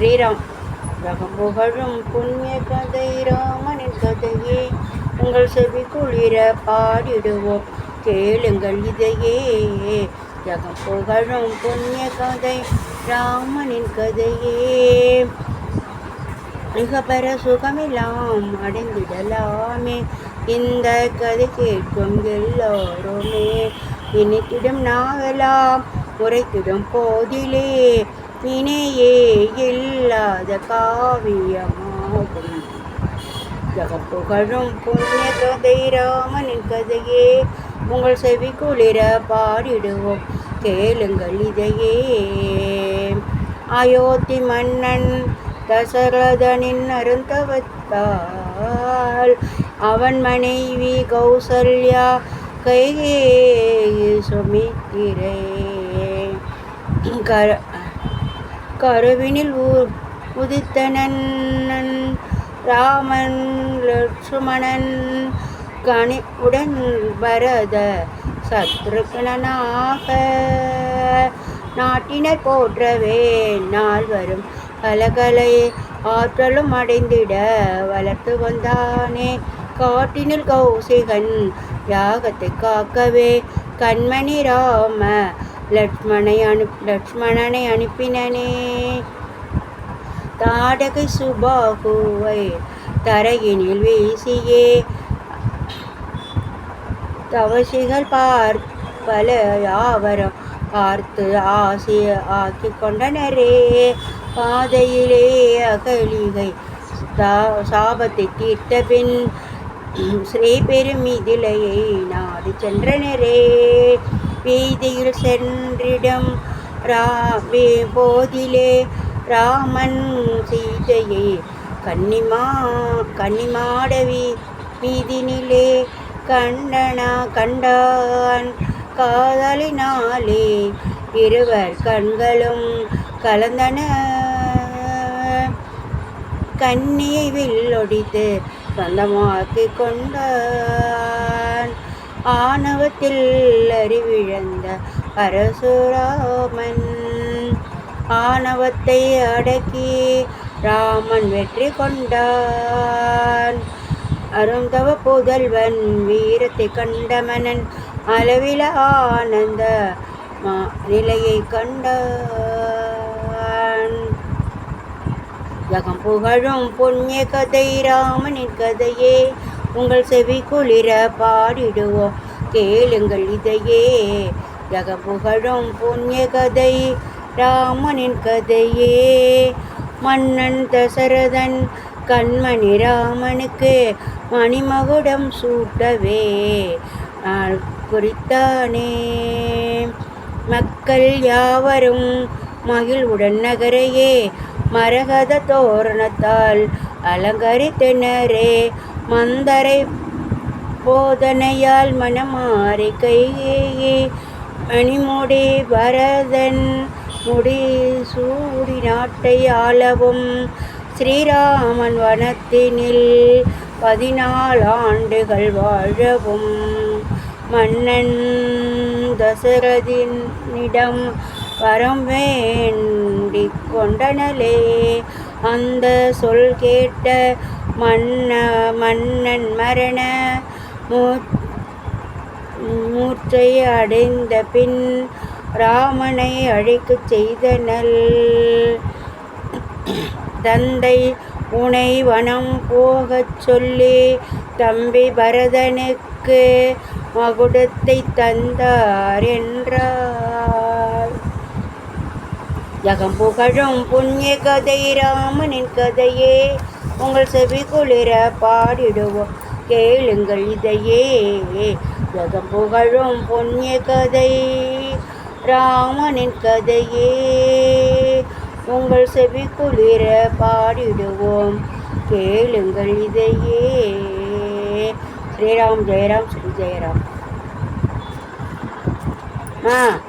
ஸ்ரீராம். உலகம் புகழும் புண்ணிய கதை ராமனின் கதையே. உங்கள் செவி குளிர பாடிடுவோம் கேளுங்கள் இதையே. ஜகம் புகழும் புண்ணிய கதை ராமனின் கதையே. மிகப்பெற சுகமெல்லாம் அடைந்திடலாமே. இந்த கதை கேட்கும் எல்லோருமே. இனித்திடும் நாவெல்லாம் உரைத்திடும் போதிலே. இணையே இல்லாத காவியமாகும். ஜகப்புகழும் புண்ணிய கதை ராமனின் கதையே. உங்கள் செவி குளிர பாடிடுவோம். கேளுங்கள் இதையே. அயோத்தி மன்னன் தசரதனின் அருந்தவத்தால் அவன் மனைவி கௌசல்யா கைகே சுமித்திரே. கர கருவினில் ஊர் உதித்தனன் ராமன் லட்சுமணன் கணி உடன் பரத சத்ருகனாக நாட்டினர் போற்றவே நாள் வரும். கலகலை ஆற்றலும் அடைந்திட வளர்த்து வந்தானே. காட்டினில் கௌசிகன் யாகத்தை காக்கவே கண்மணி ராம லட்சுமணை அனு லட்சுமணனை அனுப்பினனே. தாடகை சுபாகுவை தரையினில் வீசியே. தவசிகள் பார் பல யாவரம் பார்த்து ஆசி ஆக்கி கொண்டனரே பாதையிலே அகலிகை சாபத்தை தீர்த்த பின் ஸ்ரீபெருமிதிலையை நாடு சென்றனரே. வீதியில் சென்றிடம் ரா போதிலே ராமன் சீதையே. கன்னிமா கன்னிமாடவி பீதினிலே கண்டனா கண்டான் காதலினாலே இருவர் கண்களும் கலந்தன. கண்ணியை வில்லொடித்து சொந்தமாக்கி கொண்டான். ஆணவத்தில் அறிவிழந்த பரசுராமன். ஆணவத்தை அடக்கி ராமன் வெற்றி கொண்டான். அருந்தவ புதல்வன் வீரத்தை கண்டமனன் அளவில ஆனந்த நிலையை கண்டான். ஜகம் புகழும் புண்ணிய கதை ராமனின் கதையே. உங்கள் செவி குளிர பாடிடுவோம் கேளுங்கள் இதையே. ஜக புகழும் புண்ணிய கதை ராமனின் கதையே. மன்னன் தசரதன் கண்மணி ராமனுக்கு மணிமகுடம் சூட்டவே. நாள் குறித்தானே. மக்கள் யாவரும் மகிழ்வுடன் நகரையே. மரகத தோரணத்தால் அலங்கரித்தனரே. மந்தரை போதனையால் மனமாறி கையே மணிமுடி பரதன் முடி சூடி நாட்டை ஆளவும் ஸ்ரீராமன் வனத்தினில் பதினாலு ஆண்டுகள் வாழவும். மன்னன் தசரதினிடம் வரம் வேண்டி கொண்டனலே அந்த சொல் கேட்ட மன்ன மன்னன் மரண மூச்சை அடைந்த பின் ராமனை அழைக்கச் செய்தனல் தந்தை உனை வனம் போகச் சொல்லி தம்பி பரதனுக்கு மகுடத்தை தந்தார் என்றார். யகம் புகழும் புண்ணிய கதை ராமனின் கதையே. உங்கள் செவி குளிர பாடிடுவோம். கேளுங்கள் இதையே. யகம் புகழும் புண்ணிய கதை ராமனின் கதையே. உங்கள் செவி குளிர பாடிடுவோம். கேளுங்கள் இதையே. ஸ்ரீராம் ஜெயராம் ஸ்ரீ ஜெயராம். ஆ.